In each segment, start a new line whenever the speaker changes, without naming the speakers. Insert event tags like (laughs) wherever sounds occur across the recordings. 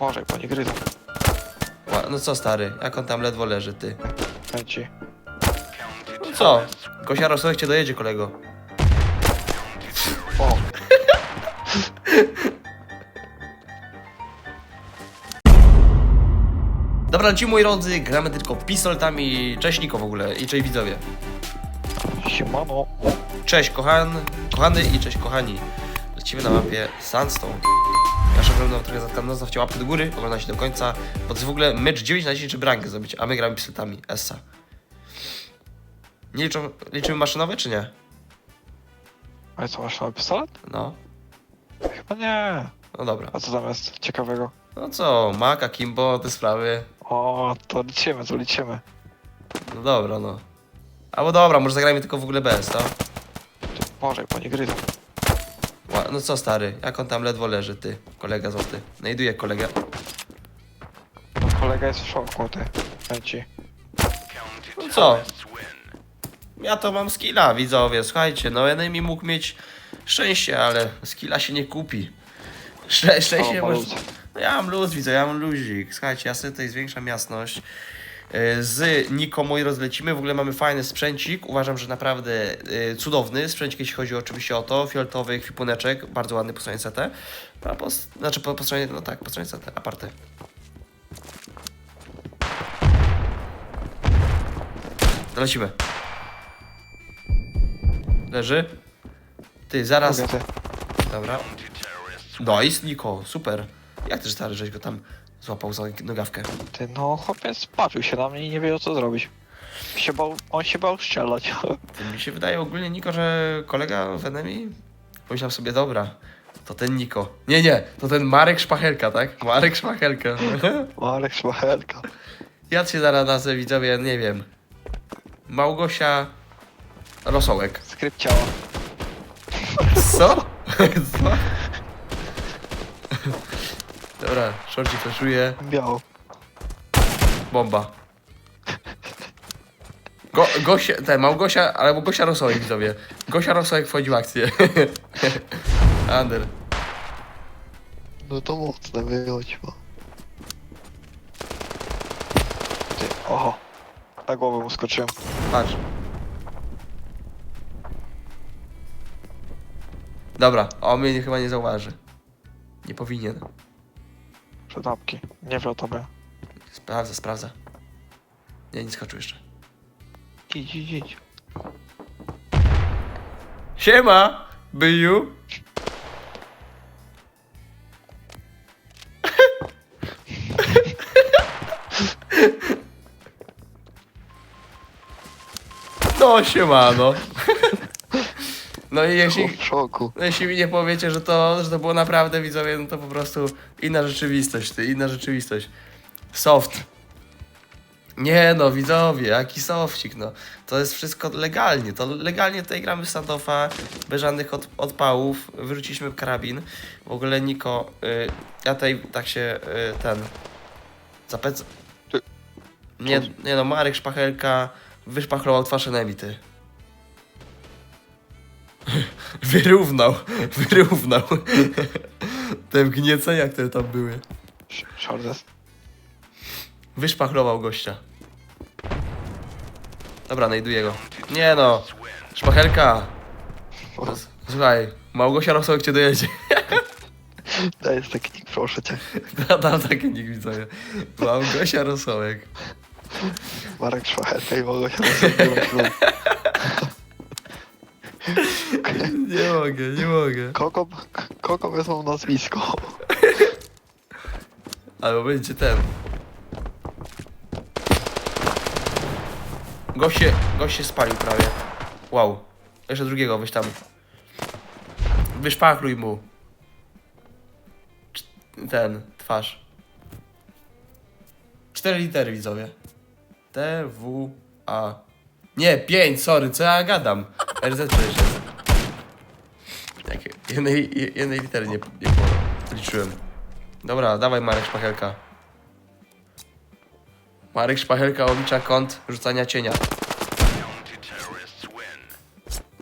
Może, bo nie gryzą.
Ła- No co stary, jak on tam ledwo leży, ty.
Chęci.
No co? Gosia Rosołek cię dojedzie, kolego.
O, (laughs)
Dobra, ci moi drodzy, gramy tylko pistoletami. Cześć Niko w ogóle i cześć widzowie.
siemano.
Cześć kochan, kochany i cześć kochani. Lecimy na mapie Sandstone. Oglądam trochę zatkana, zostawcie łapkę do góry, oglądajcie do końca. Bo to jest w ogóle mecz 9 na 10 czy brankę zrobić, a my gramy pistoletami, Essa. Nie liczą, liczymy maszynowe czy nie?
Ale co, masz nowy pistolet?
No,
Chyba nie.
no dobra.
A co tam jest ciekawego?
No co, Mac, Kimbo, te sprawy.
O, to liczymy, to liczymy.
No dobra, no. Albo dobra, może zagrajmy tylko w ogóle bez, to?
Może, bo nie gryzą.
Ła- No co stary, jak on tam ledwo leży, ty, kolega złoty. Znajduję kolegę.
No, kolega jest w szoku, ty. Chęci.
No co? Ja to mam skilla, widzowie, słuchajcie, no enemy mógł mieć szczęście, ale skilla się nie kupi. Szczę szczęście
O,
może... No ja mam luz, widzę, ja mam luzik. Słuchajcie, ja sobie tutaj zwiększam jasność. Yy, Z Niko moi rozlecimy, w ogóle mamy fajny sprzęcik, uważam, że naprawdę yy, cudowny sprzęcik, jeśli chodzi oczywiście o to, fioletowy kwipuneczek, bardzo ładny po stronie CT, a po, znaczy po, po stronie, no tak, po stronie CT, aparte. Lecimy. Leży. Ty, zaraz. Dobra. Nice, Niko, super. Jak też stary, żeś go tam złapał za nogawkę?
Ty, no chłopiec patrzył się na mnie i nie wiedział co zrobić. Się bał, on się bał strzelać. (laughs)
Ty, mi się wydaje ogólnie, Niko, że kolega w Enemy pomyślał sobie, dobra, to ten Niko. Nie, nie, to ten Marek Szpachelka, tak? Marek Szpachelka. (laughs)
Marek Szmachelka.
Ja się zaraz nazwę, widzowie, nie wiem. Małgosia Rosołek.
Skrypt ciała.
Co? (laughs) Co? Dobra, shorty flashuje.
Biało.
Bomba. Go, Gosia, ten, Małgosia, albo Gosia Rosołek, widzowie. Gosia Rosołek wchodzi w akcję. (laughs) Ander.
No to mocne wychodziło. Ty, oho. Na głowę mu skoczyłem.
Patrz. Dobra, on mnie chyba nie zauważy. Nie powinien.
Przed łapki. Nie wie o tobie.
Sprawdza, sprawdza. Nie, nie skoczył jeszcze.
Idź, idź, idź.
Siema, byju. (laughs) No, siemano. No i jeśli,
W szoku.
no jeśli mi nie powiecie, że to, że to było naprawdę widzowie, no to po prostu inna rzeczywistość, ty, inna rzeczywistość. Soft. Nie no, widzowie, jaki sofcik, no. To jest wszystko legalnie, to legalnie tutaj gramy w standoffa, bez żadnych od, odpałów, wyrzuciliśmy karabin. W ogóle Niko, y, ja tutaj tak się, y, ten, zapec... Nie, nie no, Marek Szpachelka wyszpachlował twarz enemy, ty. Wyrównał, wyrównał. Te wgniecenia, które tam były.
Sz- Shortes.
Wyszpachlował gościa. Dobra, znajduję go. Nie no, szpachelka. Słuchaj, Małgosia Rosołek cię dojedzie. (laughs)
Daj taki nick, proszę cię.
Dam taki nick widzowie. Małgosia Rosołek.
Marek Szmachelka i mogę się rozwiązać.
Nie mogę, nie mogę.
Kogo, kogo wezmą nazwisko? (laughs)
Albo będzie ten. Gość się, gość się spalił prawie. Wow. Jeszcze drugiego weź tam. Wyszpachluj mu. Ten, twarz. Cztery litery widzowie. T, W, A. Nie, pięć, sorry, co ja gadam? RZ przecież jednej, jednej litery nie, nie policzyłem. Dobra, dawaj Marek Szpachelka. Marek Szpachelka oblicza kąt rzucania cienia.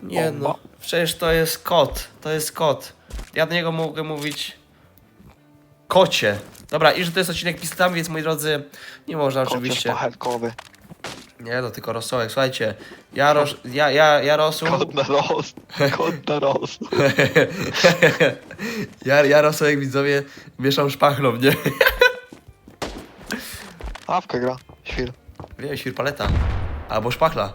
Nie no, przecież to jest kot, to jest kot. Ja do niego mogę mówić Kocie. Dobra, i że to jest odcinek pistami, więc moi drodzy, nie można
Kocie
oczywiście...
szpachelkowy.
Nie, no tylko rosołek. Słuchajcie, ja, ros, ja, ja, ja rosół...
Kod na rost. Kod na rost. (laughs)
ja, ja rosołek, widzowie, mieszam szpachlą, nie?
Awka gra. Świr.
Wiem, świr paleta. Albo szpachla.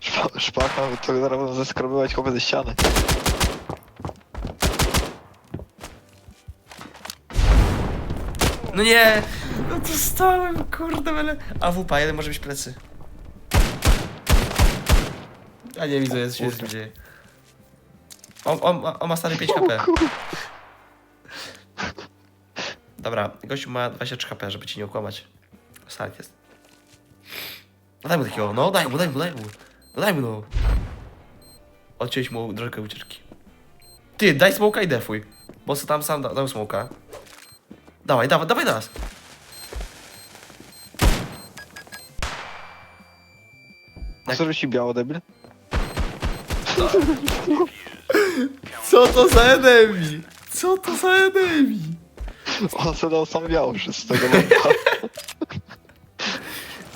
Szpa- Szpaka, to zaraz będą zeskrobywać chłopy ze ściany.
No nie! No to stałem, kurde, ale... A wupa, jeden może być plecy. Ja nie widzę, jest się dzieje. On, on, ma- on ma stary 5 HP. Dobra, gościu ma 23 HP, żeby ci nie okłamać. Start jest. No daj mu takiego, no daj mu, daj mu, daj mu. No daj mu, no. Mu drogę ucieczki. Ty, daj smoka i defuj. Bo co tam sam da, dał smoka. Dawaj, dawaj, dawaj nas.
A co biało, debil? (laughs)
Co to za enemy? Co to za enemy? (laughs)
On sobie dał sam biało z tego. (laughs)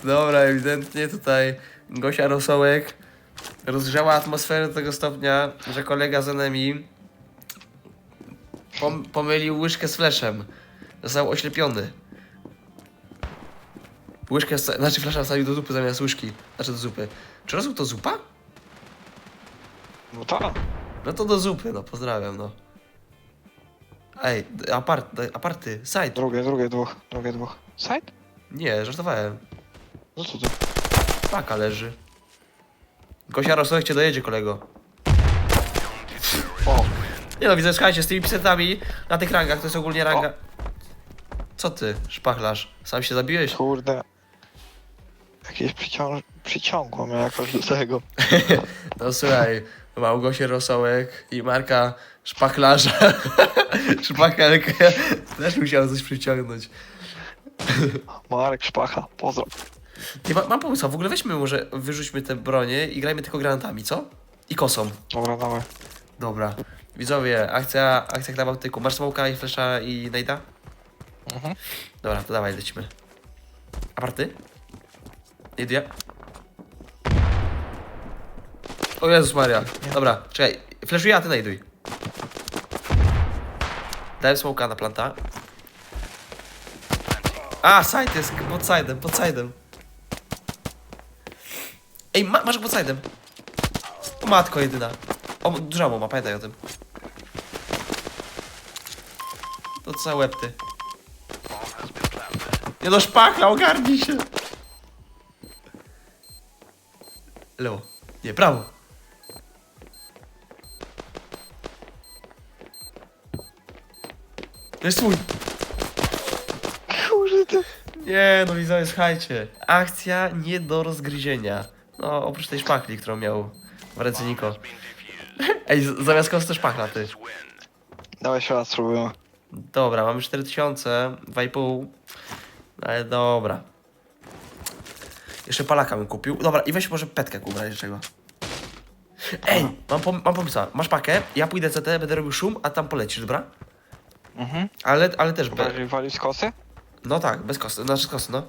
Dobra, ewidentnie tutaj Gosia Rosołek rozgrzała atmosferę do tego stopnia, że kolega z enemy pom pomylił łyżkę z fleszem. Został oślepiony. Łyżkę, znaczy flesza wstawił do zupy zamiast łyżki. Znaczy do zupy. Czy rosół to zupa?
No tak.
No to do zupy, no pozdrawiam, no. Ej, apart, aparty, side.
Drugie, drugie dwóch. Drugie dwóch. Side?
Nie, żartowałem.
No co ty?
Paka leży. Gosia Rosołek cię dojedzie, kolego.
O,
Nie no, widzę, słuchajcie, z tymi pisetami na tych rangach to jest ogólnie ranga... Co ty, szpachlarz? Sam się zabiłeś?
kurde. Jakieś przyciąg... przyciągło mnie jakoś do tego. (laughs)
No słuchaj, Małgosie Rosołek i Marka Szpachlarza. (laughs) Szpachelkę. Też musiałem coś przyciągnąć.
Marek Szpacha, pozdro.
Ty, ma, mam pomysł, a w ogóle weźmy może, wyrzućmy te bronie i grajmy tylko granatami, co? I kosą.
Dobra, dawaj.
Dobra. Widzowie, akcja, akcja na Bałtyku. Masz smoka i flesza i najda?
Mhm.
Dobra, to dawaj, lecimy. Aparty? Idzie. O Jezus Maria. Dobra, czekaj. Fleszuję, a ty najduj. Dałem smoka na planta. A, side jest pod side'em, pod side'em. Ej, ma, masz pod side'em. Matko jedyna. O, duża ma, pamiętaj o tym. To co łeb ty. Nie no, szpachla, ogarnij się. Lewo. Nie, prawo. To jest twój.
Kurde.
Nie, no widzowie, słuchajcie. Akcja nie do rozgryzienia. No, oprócz tej szpachli, którą miał w ręce Niko. (laughs) Ej, z- zamiast kosty szpachla, ty.
Dawaj jeszcze raz spróbujemy.
Dobra, mamy 4000, 2,5. Ale dobra. Jeszcze palaka bym kupił. Dobra, i weź może petkę kup razie czego. Ej, mam, pom mam pomysł. Masz pakę, ja pójdę CT, będę robił szum, a tam polecisz, dobra?
Mhm.
Ale, ale też be...
Bardziej wali z kosy?
No tak, bez kosty, znaczy z kosty, no.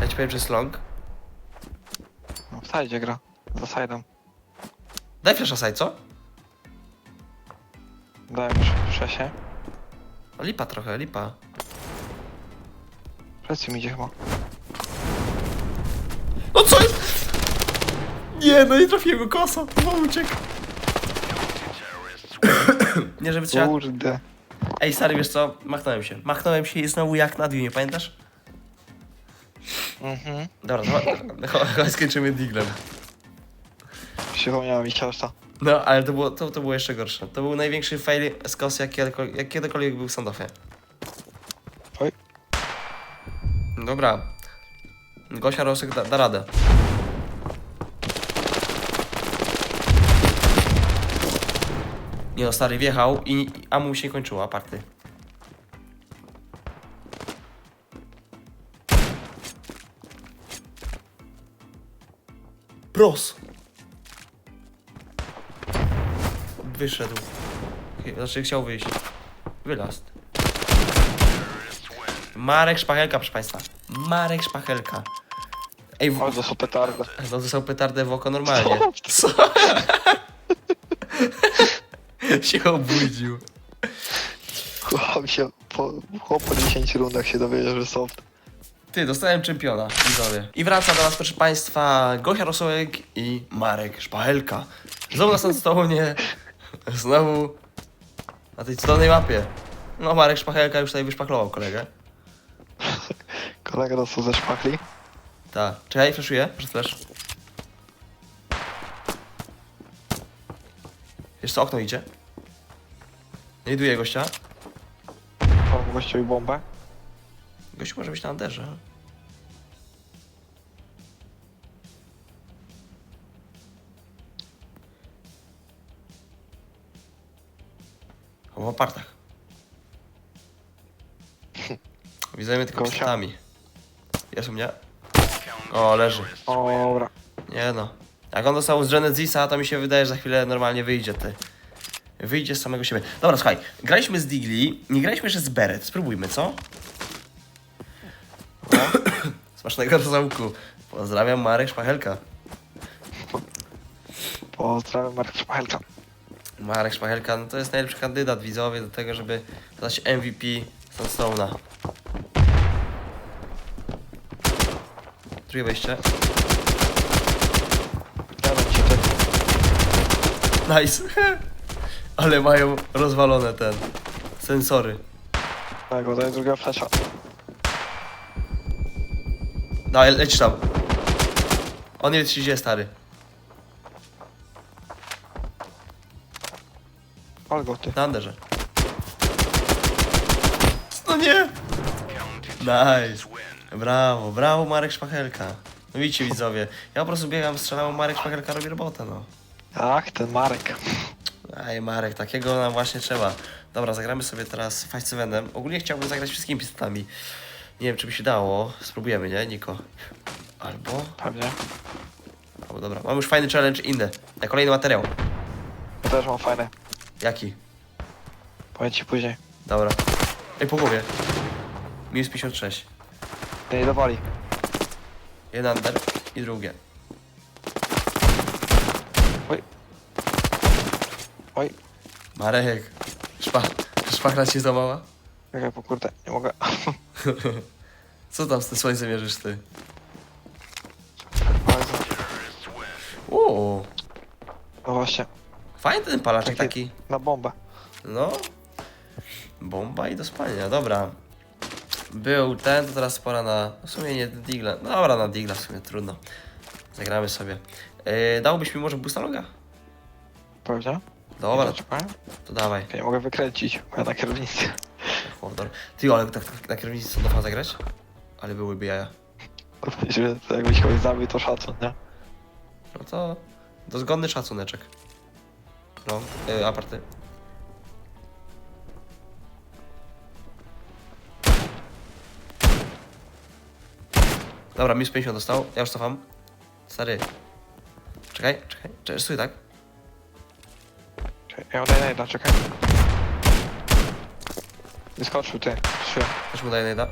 Ja ci powiem, że jest long.
No w sajdzie gra. Za sajdem.
Daj flasha side, co?
Dałem już wcześniej.
No lipa trochę, lipa.
Plecy mi idzie chyba.
No co jest? Nie, no nie trafiłem go kosa, bo uciekł. (coughs) nie, żeby trzeba...
Kurde.
Ej, stary, wiesz co? Machnąłem się. Machnąłem się i znowu jak na dwie, nie pamiętasz?
Mhm.
Dobra, no, (laughs) chyba skończymy diglem.
Przypomniała mi ciasta.
No, ale to było, to, to było jeszcze gorsze. To był największy fail z kos, jak kiedykolwiek, jak kiedykolwiek był w standoffie.
Oj.
Dobra. Gosia Rosek da, da radę. Nie no, stary wjechał i a mu się nie kończyło, aparty. Ros! Wyszedł. Znaczy chciał wyjść. Wylast. Marek Szpachelka, proszę państwa. Marek Szpachelka. Ej, w...
O, to są petardy.
no dostał petardę w oko normalnie. Co? (laughs) się obudził.
Chłop się po, po 10 rundach się dowiedział, że soft.
Ty, dostałem czempiona, widzowie. I wraca do nas, proszę Państwa, Gosia Rosołek i Marek Szpachelka. Znowu na Sandstone, znowu na tej cudownej mapie. No, Marek Szpachelka już tutaj wyszpachlował kolegę. (laughs)
Kolega dostał ze szpachli.
Tak. Czekaj, flashuję, przez flash. Wiesz co, okno idzie. Znajduję gościa.
Mam gościowi bombę.
Gościu może być na anderze. W apartach. Widzimy tylko
Gosia.
pistami. Jest u mnie? O, leży.
Dobra.
Nie no. Jak on dostał z Genesisa, to mi się wydaje, że za chwilę normalnie wyjdzie ty. Wyjdzie z samego siebie. Dobra, słuchaj. Graliśmy z Digli, nie graliśmy jeszcze z Beret. Spróbujmy, co? (coughs) Smacznego rosołku. Pozdrawiam Marek Szpachelka.
Pozdrawiam Marek Szpachelka.
Marek Szpachelka, no to jest najlepszy kandydat widzowie do tego, żeby dać MVP Sandstone'a. Drugie wejście. Nice. (laughs) Ale mają rozwalone ten sensory.
Tego, to jest druga flesza.
Daj, leć tam. On jest gdzie stary.
Pal go ty.
Na Anderze. No nie! Nice. Brawo, brawo Marek Szpachelka. No widzicie widzowie, ja po prostu biegam, strzelam, Marek Szpachelka robi robotę, no.
Ach, ten Marek.
Aj Marek, takiego nam właśnie trzeba. Dobra, zagramy sobie teraz Sevenem. Ogólnie chciałbym zagrać wszystkimi pistolami. Nie wiem, czy by się dało. Spróbujemy, nie, Niko? Albo...
Pewnie.
Albo dobra, mam już fajny challenge inny. Na kolejny materiał.
Ja też mam fajne.
Jaki?
Powiem ci później.
Dobra. Ej, po głowie. Minus 56.
Nie dowali.
Jeden under i drugie.
Oj. Oj.
Marek. Szpa... Szpachla cię złamała?
Czekaj, po kurde, nie mogę. (laughs)
Co tam z tym słońcem mierzysz ty?
Bardzo.
Uuu.
No właśnie,
Fajny ten palaczek
Taki-
taki.
na bombę.
No. Bomba i do spania, dobra. Był ten, to teraz pora na... W sumie nie Digla. Dobra, na Digla w sumie, trudno. Zagramy sobie. Yy, dałbyś mi może boosta loga?
Pewnie.
Dobra,
Czekaj.
to dawaj.
Ja mogę wykręcić, bo ja na kierownicy.
Hordor. Ty, ale tak, tak na kierownicy co do zagrać? Ale byłyby jaja.
Że to jakbyś kogoś zabił, to szacun, nie?
No to dozgodny szacuneczek. No, yy, aparty. Dobra, minus 50 dostał. Ja już cofam. Stary. Czekaj, czekaj. Czekaj, stój tak.
Czekaj, ja oddaję najda, czekaj. Wyskoczył ty, trzy.
Też mu daję najda.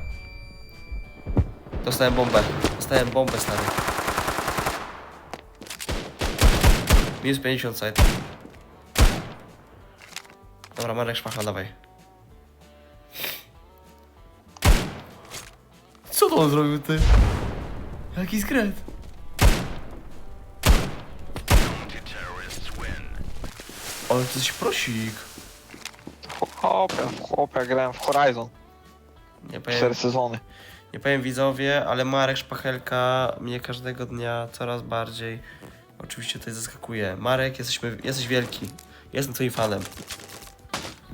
Dostałem bombę. Dostałem bombę, stary. Minus 50 side. Dobra, Marek Szpachla, dawaj. Co to on zrobił, ty? Jaki skret? Ale to jest prosik.
Chłopie, chłopie, grałem w Horizon.
Nie powiem,
Cztery sezony.
nie powiem widzowie, ale Marek Szpachelka mnie każdego dnia coraz bardziej oczywiście tutaj zaskakuje. Marek, jesteśmy, jesteś wielki. Jestem twoim fanem.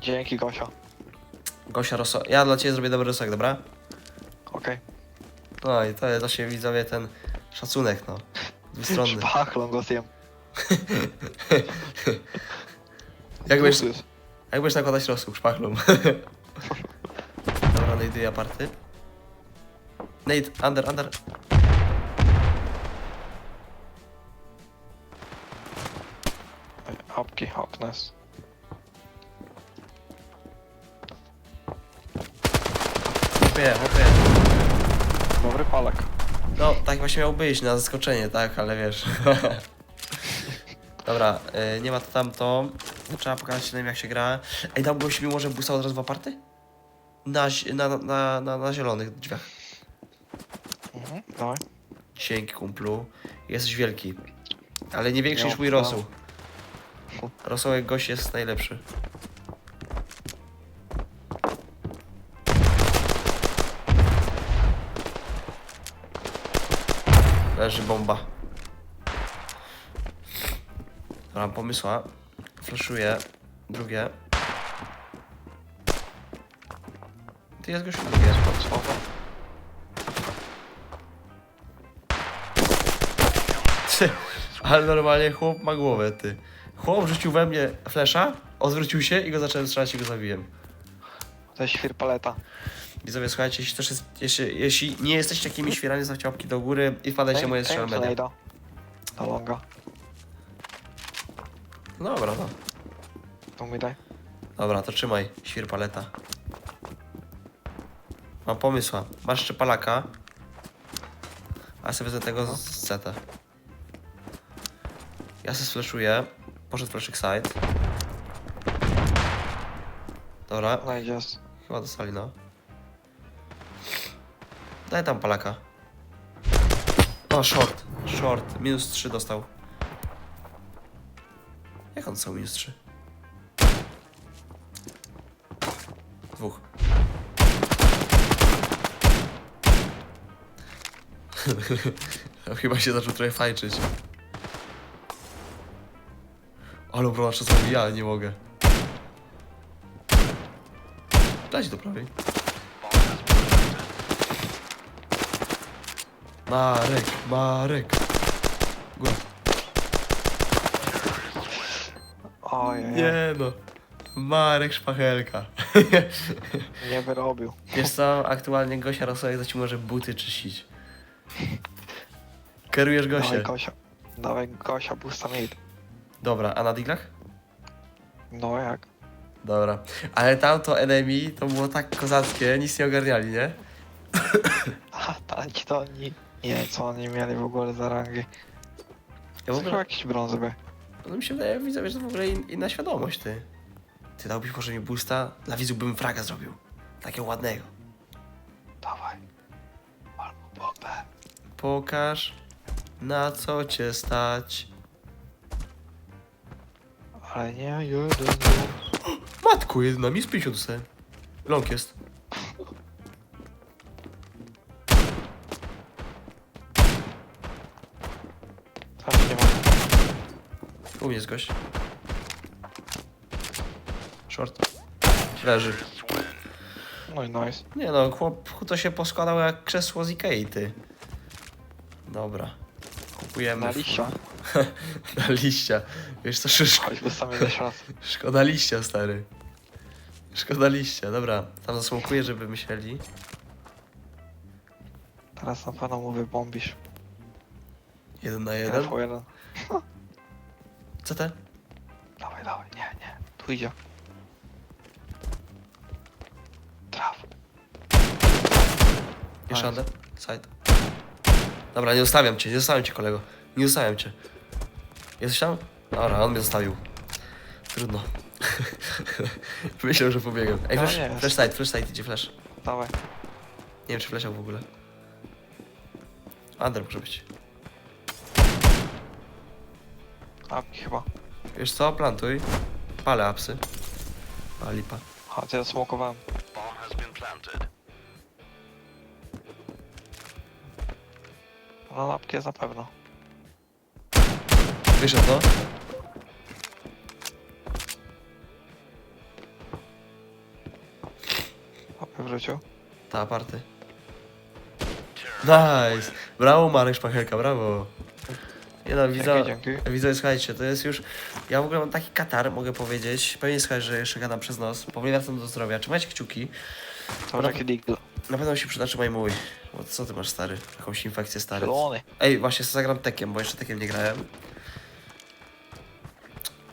Dzięki Gosia.
Gosia Rosso, ja dla ciebie zrobię dobry rosok, dobra?
Okej.
No i to jest właśnie widzowie ten szacunek, no. Dwustronny. (laughs)
Szpachlą go zjem. (laughs)
Jak będziesz,
Usus.
jak będziesz nakładać rosół szpachlą? (laughs) Dobra, najduję aparty. Nate, under, under.
Apki, oknes.
Hopie, hopie.
Dobry palek.
No, tak właśnie miał być, na zaskoczenie, tak, ale wiesz. (laughs) Dobra, y, nie ma to tamto. Trzeba pokazać nam jak się gra. Ej, dałbyś mi może busta od razu w aparty? Na, zi- na, na, na, na zielonych drzwiach.
Mhm, dawaj.
Dzięki kumplu. Jesteś wielki. Ale nie większy niż mój
mam.
rosół. Rosołek gość jest najlepszy. Leży bomba. Mam pomysła. Flaszuję. Drugie. Ty jest gościu drugie.
Jest słowem.
Ty, ale normalnie chłop ma głowę, ty. Chłop rzucił we mnie flesza, odwrócił się i go zacząłem strzelać i go zabiłem.
To jest świr paleta.
Widzowie, słuchajcie, jeśli, też jest, jeśli, jeśli nie jesteście takimi świerami, zostawcie łapki do góry i wpadajcie
Daj-
moje.
Znajda. Na longa.
Dobra, no.
To mi daj.
Dobra, to trzymaj, świr paleta. Mam pomysła. Masz jeszcze palaka. A sobie wezmę tego z z seta. Ja se sflaszuję. Poszedł flashing side. Dobra,
Znajdziesz.
chyba dostali, no. Daj tam palaka. O, short. Short. Minus 3 dostał. Jak on dostał minus 3? Dwóch. (laughs) Chyba się zaczął trochę fajczyć. Ale bro, czasami ja nie mogę. Dajcie do prawej. Marek, Marek. Góra.
Ojej, nie.
Nie no. Marek Szpachelka. (laughs)
nie wyrobił.
Wiesz co, aktualnie Gosia Rosołek to ci może buty czyścić. Kierujesz
Dawaj
Gosię.
Gosia. Dawaj Gosia, busta mid.
Dobra, a na diglach?
No jak?
Dobra. Ale tamto enemy to było tak kozackie, nic nie ogarniali, nie? (laughs)
A, ta, ci to oni... Nie, co oni mieli w ogóle za rangi?
Ja w
chyba
ogóle,
jakieś brązy by.
no mi się wydaje, widzę, że to w ogóle in, inna świadomość, ty. Ty dałbyś może mi boosta? Dla widzów bym fraga zrobił. Takiego ładnego.
Dawaj. Albo bombę.
Pokaż, na co cię stać.
Ale nie, jeden. (gasps)
Matku, jedna mi z 50 dostałem. Long jest. U mnie jest gość. Short. Leży.
No i nice.
Nie no, chłop to się poskładał jak krzesło z Ikei, ty. Dobra. Kupujemy.
Na liścia. (laughs)
na liścia. Wiesz co, sz-
Chodź, busta mid jeszcze raz.
szkoda liścia, stary. Szkoda liścia, dobra. Tam zasmokuję, żeby myśleli.
Teraz na pewno mu wybombisz.
Jeden na jeden.
Jeden. jeden. (laughs)
Co te?
Dawaj, dawaj. Nie, nie. Tu idzie. Traf.
Jeszcze
Nice.
Side. Dobra, nie zostawiam cię, nie zostawiam cię kolego. Nie zostawiam cię. Jesteś tam? Dobra, on mnie zostawił. Trudno. (laughs) Myślę, że pobiegłem. Ej,
No
flash,
jest.
flash side, flash side, idzie flash.
Dawaj.
Nie wiem, czy flashał w ogóle. Under może być.
Apki chyba.
Wiesz co, plantuj. Palę apsy. A lipa.
A, to ja smokowałem. No, apki jest na pewno.
Wyszedł, no.
Apy wrócił.
Ta aparty. Nice! Brawo Marek Szpachelka, brawo! Nie no, widzę,
Dzięki, dzięki.
widzę, słuchajcie, to jest już... Ja w ogóle mam taki katar, mogę powiedzieć. Pewnie słuchaj, że jeszcze gadam przez nos. Powoli wracam do zdrowia. Trzymajcie kciuki.
To taki deagle.
Na pewno się przyda, trzymaj mój. Bo co ty masz, stary? Jakąś infekcję, stary?
Zielony.
Ej, właśnie zagram tekiem, bo jeszcze tekiem nie grałem.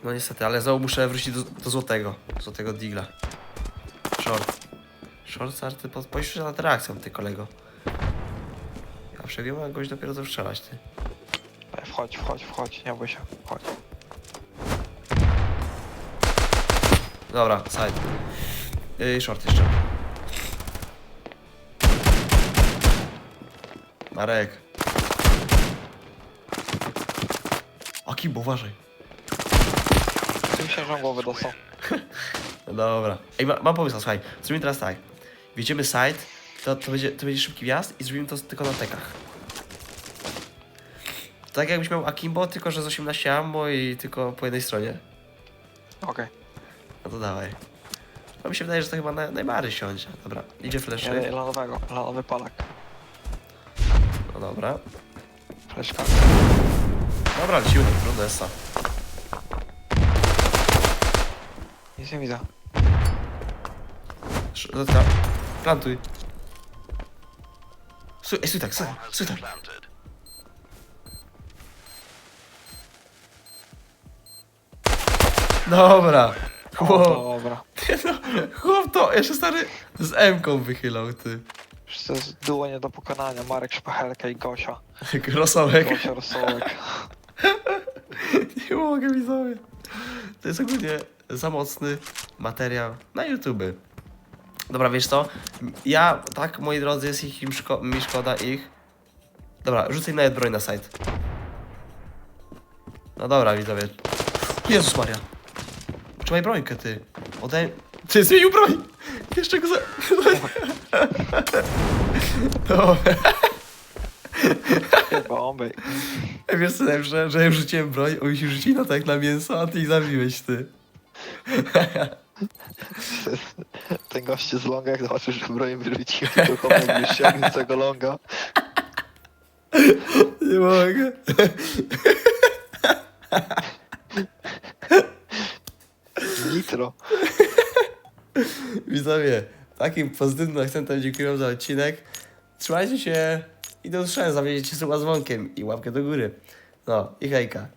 No niestety, ale znowu muszę wrócić do, do złotego. Złotego digla. Short. Short starty pod... Poświęć nad reakcją, ty kolego. Ja przegiąłem goś dopiero co ty.
Wchodź, wchodź, wchodź, nie bój się, wchodź.
Dobra, side. Yy, short jeszcze. Marek. Akimbo, uważaj.
Tym się, że głowy dostał.
No (laughs) dobra. Ej, ma, mam pomysł, słuchaj. Zrobimy teraz tak. Wjedziemy side, to, to, będzie, to będzie szybki wjazd i zrobimy to tylko na tekach. Tak jakbyś miał Akimbo, tylko że z 18 ammo i tylko po jednej stronie.
Okej.
No to dawaj. No mi się wydaje, że to chyba na, najbardziej siądzie. Dobra, idzie flash.
Lanowego, lanowy Polak.
No dobra.
Fleszka.
Dobra, lecimy do Trudesa.
Nic nie widzę.
Zotka, plantuj. Stój, ej, stój tak, stój, stój tak. Dobra. Chłop,
dobra.
no, chłop to jeszcze stary z M-ką wychylał, ty.
Przecież to jest duo nie do pokonania. Marek Szpachelka i Gosia. (laughs)
Rosołek.
Gosia Rosołek. (laughs)
Nie mogę widzowie. To jest ogólnie za mocny materiał na YouTube. Dobra, wiesz co? Ja, tak, moi drodzy, jest ich, im szko mi szkoda ich. Dobra, rzucaj nawet broń na site. No dobra, widzowie. Jezus Maria. Trzymaj brońkę, ty. Odej... Ty zmienił broń! Jeszcze go za... Dobra.
Bomby.
Wiesz co najlepsze, że ja już rzuciłem broń, oni się rzucili na tak na mięso, a ty ich zabiłeś, ty.
Ten goście z longa, jak zobaczył, że broń wyrzucił, to chłopak z tego longa.
Nie mogę.
Nitro. (laughs)
Widzowie, takim pozytywnym akcentem dziękuję za odcinek. Trzymajcie się i do usłyszenia. Zawiedziecie suba dzwonkiem i łapkę do góry. No i hejka.